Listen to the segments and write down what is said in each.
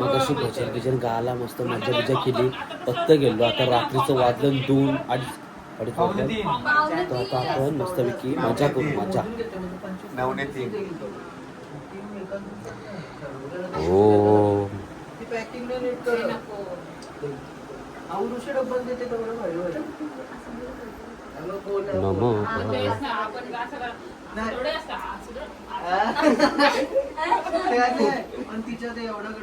मग अशी भजन बिजन गायला मस्त मजा बिजा केली. फक्त गेलो. आता रात्रीचं वाजलं दोन अडीच अडीच वाजलं. तर आता आपण मस्तपैकी मजा करू मजा नवने तीन हो नमो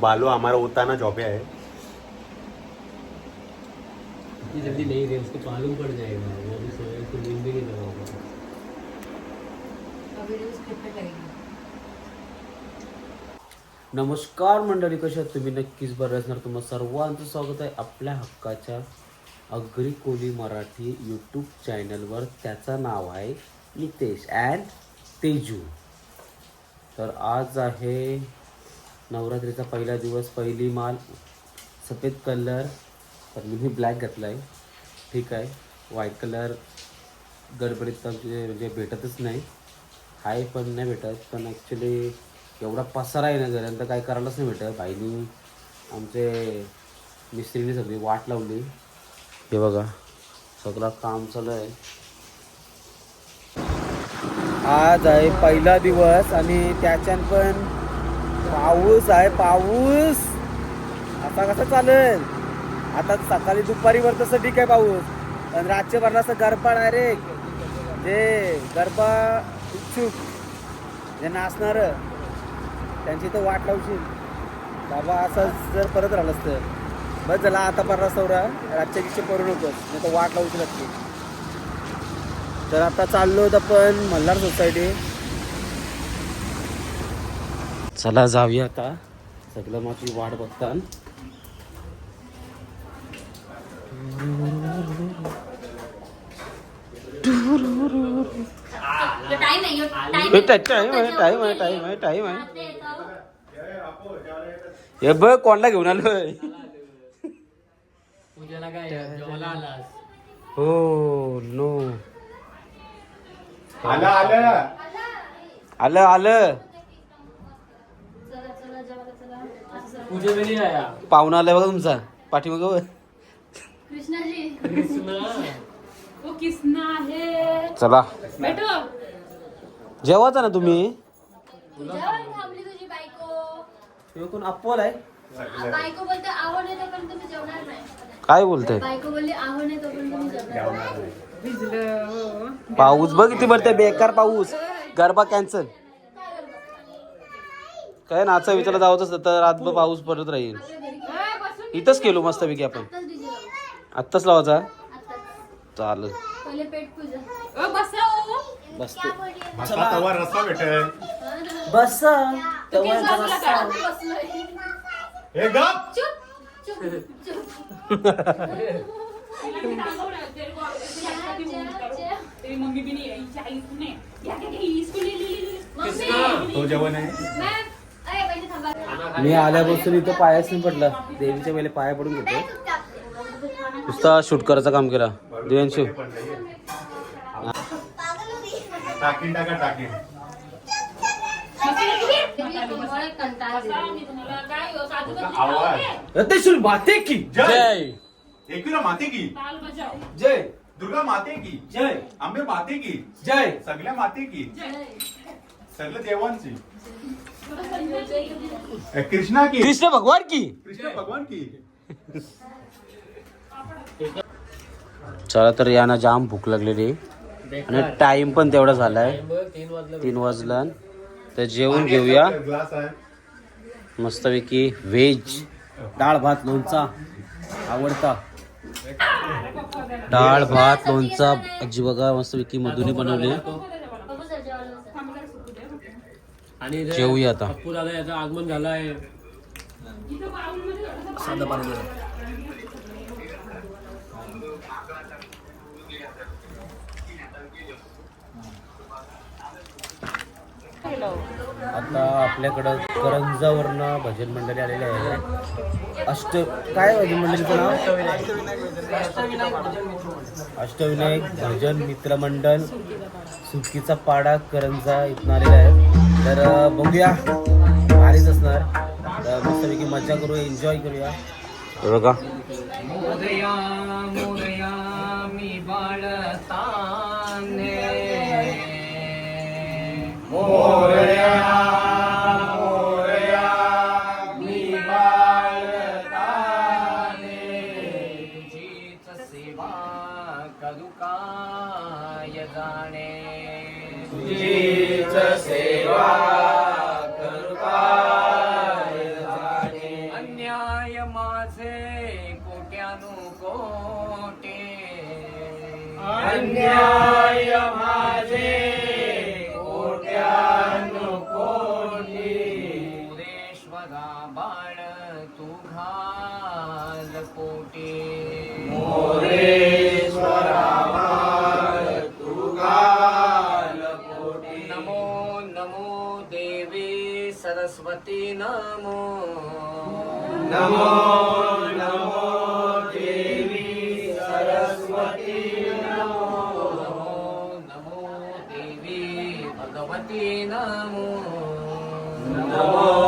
बालू हमारा उताना जॉबे है इतनी जल्दी नहीं रहे उसको मालूम पड़ जाएगा। वो अभी सोया तो नींद भी नहीं लगा होगा नमस्कार मंडळी कशा तुम्ही? नक्कीच बरं असणार. तुम्हाला सर्वांचं स्वागत आहे आपल्या हक्काच्या अग्री कोली मराठी यूट्यूब चॅनलवर त्याचं नाव आहे नितेश अँड तेजू. तर आज आहे नवरात्रीचा पहिला दिवस पहिली माल सफेद कलर. तर मी ब्लॅक घातला आहे ठीक आहे. व्हाईट कलर गडबडीत म्हणजे भेटतच नाही. आहे पण नाही भेटत. पण ॲक्च्युली एवढा पसारा आहे ना घरात तर काही करायलाच नाही भेटत. भाईनी आमचे मिस्त्रीने सगळी वाट लावली. हे बघा. सगळं काम चालू आहे. आज आहे पहिला दिवस आणि त्याच्यात पण पाऊस आहे पाऊस. आता कसं चालेल? आता सकाळी दुपारी वर तसं ठीक आहे पाऊस. पण रातच्या भरला असं गरबा डायरेक्ट जे गरबा इच्छुक जे नाचणार. त्यांची तर वाट लावशील. बाबा असं जर परत राहिलं असतं बस झाला आता परत सौरा रातच्या दिवशी करू नकोस नाही तर वाट लावशील नक्की. तर आता चाललो होत आपण मल्हार सोसायटी चला जाऊया आता. सगळं माझी वाट बघतात टाइम आहे टाइम हे टाइम आहे टाइम आहे टाइम आहे टाइम आहे. हे बघ कोणला घेऊन आलोय हो नो. आलं आलं. आलं आलं. पाहुणा आलाय बघा तुमचा. पाठीमाग कृष्णाजी. वो किसना है चला. बैठो जेवाचा ना तुम्ही? जेवण थांबली तुझी. अप्पोल आहे. बायको बोलते आवड आहे तोपर्यंत तुम्ही जेवणार नाही. काय बोलते? बायको बोलली आवड आहे तोपर्यंत तुम्ही जेवणार नाही. हो. पाऊस बघ किती भरते बेकार पाऊस. गरबा कॅन्सल काय नाचा विचारला जावंच असतं तर रातभर पाऊस पडत राहील. इथंच केलो मस्तपैकी आपण. आत्ताच डीजे लाव. आत्ताच लावायचा? आत्ताच. चालेल. पहिले पेट पूजा. ओ बसा ओ बसते. भाता तवा रस्ता भेटेल. बस. किस बाजूला का? बसलोय. हे गप. चुप चुप चुप तिला मी सांगवलं, तेरे को ऐसे लगता कि वो करो. तेरी मम्मी भी नहीं आई चाहिए तूने क्या क्या क्या इसको ले ले ले ले मम्मी तो जेवण आहे? मॅम अरे पहिले थांबा मी आल्यापासून इथं पायाच नाही पडला. देवीच्या वेळेला पाया पडून घेतो नुसता शूट करायचं काम केला. देवांशू टाकीन टाका टाकीन तुम्हाला कंटाळा येतो. मी तुम्हाला काय हो, साधू बंदी आवाज लावते. त्रिशूल माते की? जय. एकविरा माते की. जय. दुर्गा माते की. जय. आंबे माते की. जय. सगळ्या माते की. सगळं देवांची. ए, कृष्णा की. कृष्ण भगवान की. कृष्ण भगवान की. चला तर यांना जाम भूक लागलेली. आणि टाइम पण तेवढा झालाय. तीन वाजला. तर जेवून घेऊया. आहे मस्तपैकी व्हेज डाळ भात लोणचा आवडता. डाळ भात लोणचा. आजी बघा मस्तपैकी मधुनी बनवली. आणि जेवूया आता. आगमन झालंय साधं आता आपल्याकडं करंजावरनं भजन मंडळी आलेले आहे अष्ट काय भजन मंडळीचं नाव? अष्टविनायक भजन मित्रमंडळ सुटकीचा पाडा करंजा इथून आलेला आहे. तर बघूया. भारीच असणार. तर मस्तपैकी मजा करूया एन्जॉय करूया. बघा. मोरया मोरया मी बाळताने तुझीच तू घाल पोटी. नमो नमो देवी सरस्वती नमो. नमो नमो देवी सरस्वती नमो. नमो देवी भगवती नमो नमो. नमो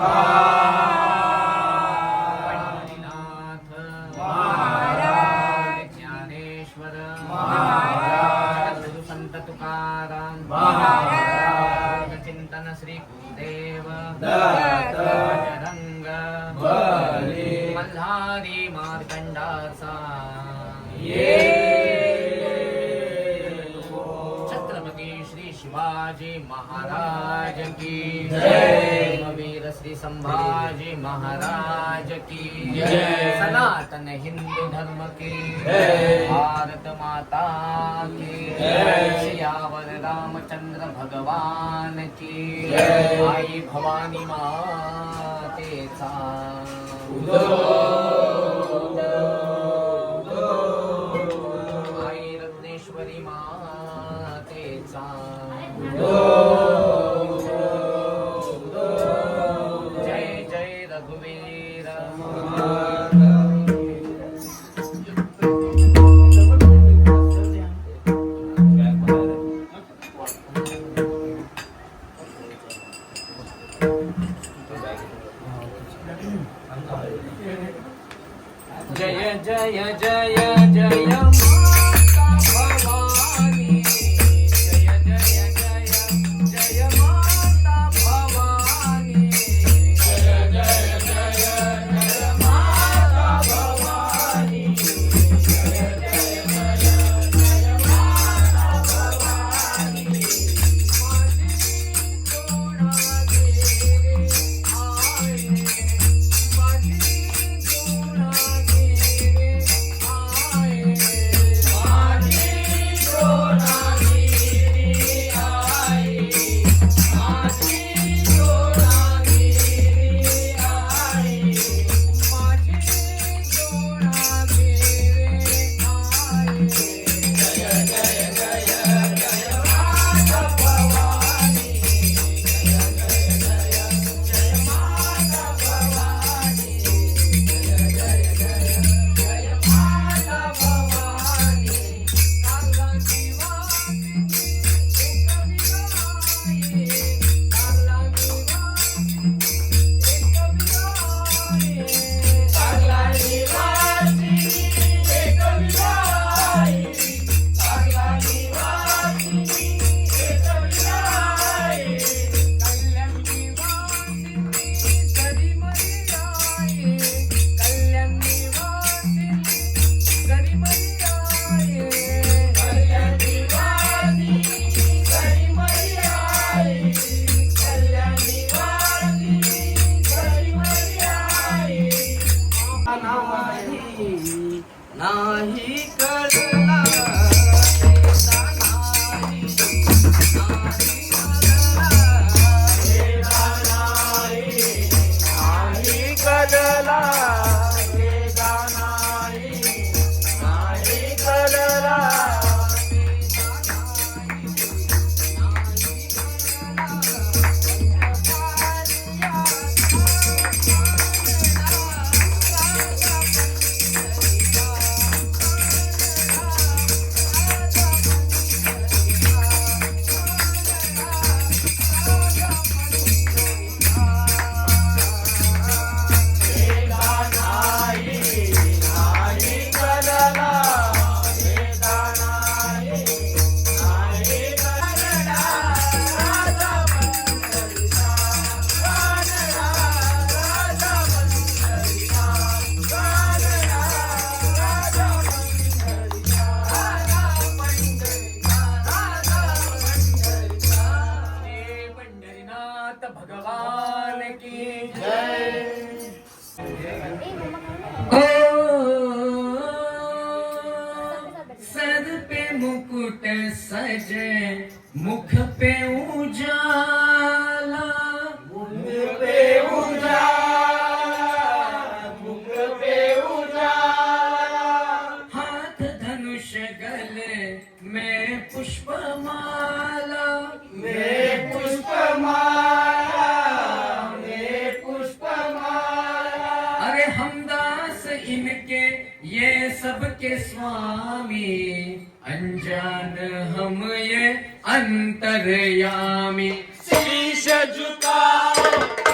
Amém. श्री संभाजी महाराज की सनातन हिंदू धर्म की भारत माता की सियावर रामचंद्र भगवान की आई भवानी मातेचा आई रत्नेश्वरी मातेचा जय अरे हमदास इनके ये सब के स्वामी। अनजान हम ये अंतरयामी। शीश झुकाओ।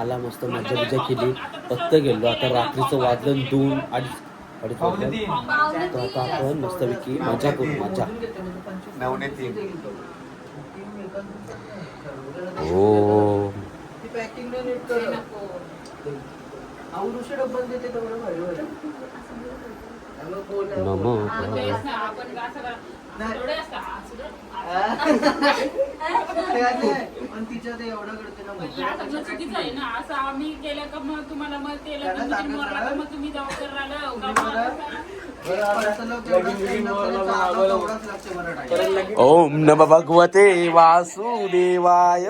आला मस्त मजा मजा केली फक्त गेलो. आता रात्रीचं वाजलं दोन अडीच अडीच वाजलं. तर आता आपण मस्तपैकी मजा करू मजा हो. नमो तेच ना, आपण असं करा. थोडे असतं, असं तर- पण या सगळं चुकीचं आहे ना. असं आम्ही केलं का मग तुम्हाला मग ते लगेच दुसरी मोरला का मग तुम्ही जबाबदार राहिला का? ओम नम भगवते वासुदेवाय.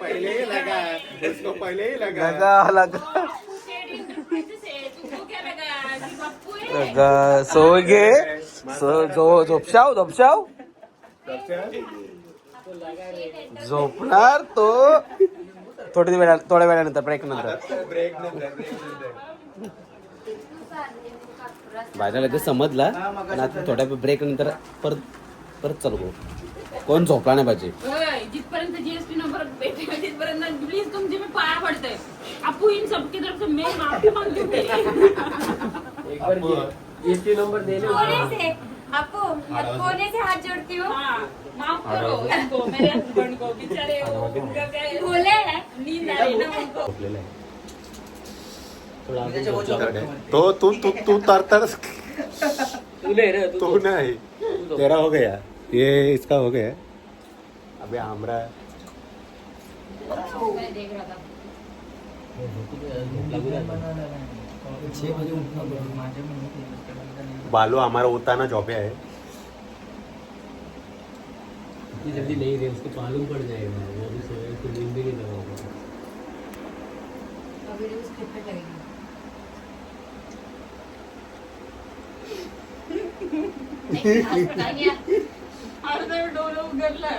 पहिले लगा उसको पहिले ही लगा. लगा लगा तू शेडी इंटरप्राइजेस आहे, तू तो क्या लगा? की बाप्पू आहे? लगा सो घे. सो जो झोपशाव झोपशाव. झोपणार तो थोडी वेळा थोड्या वेळानंतर ब्रेक नंतर. भाज्या लगेच समजला पण आता थोड्या ब्रेक नंतर परत परत चालू करू. कोण झोपला नाही पाहिजे. जिथपर्यंत जीएसटी नंबर भेटेल तिथपर्यंत प्लीज तुमची मी पाया पडते आपू इन सबकी तरफ से मैं माफी मांगती. हूँ कोने से। आपको मैं कोने से हाथ जोड़ती हूँ। हाँ, माफ करो। इनको मेरे हस्बैंड को बेचारे वो उनका क्या है, बोले हैं। नींद आ रही ना उनको। झोपलेला आहे थोडा अजून झोपला पाहिजे. तो तू तू तू तर तर। तू नहीं तेरा हो गया। ये इसका हो गया। अभी हमरा मैं देख रहा था। बालू हमारा उताना जॉबे है। इतनी जल्दी नहीं रहे उसको मालूम पड़ जाएगा। वो भी सोए तो नींद भी नहीं लगा होगा। अभी भी स्क्रिप्ट पे लगेगी नहीं, आज पता नहीं है। अर्धं डोलं उघडलं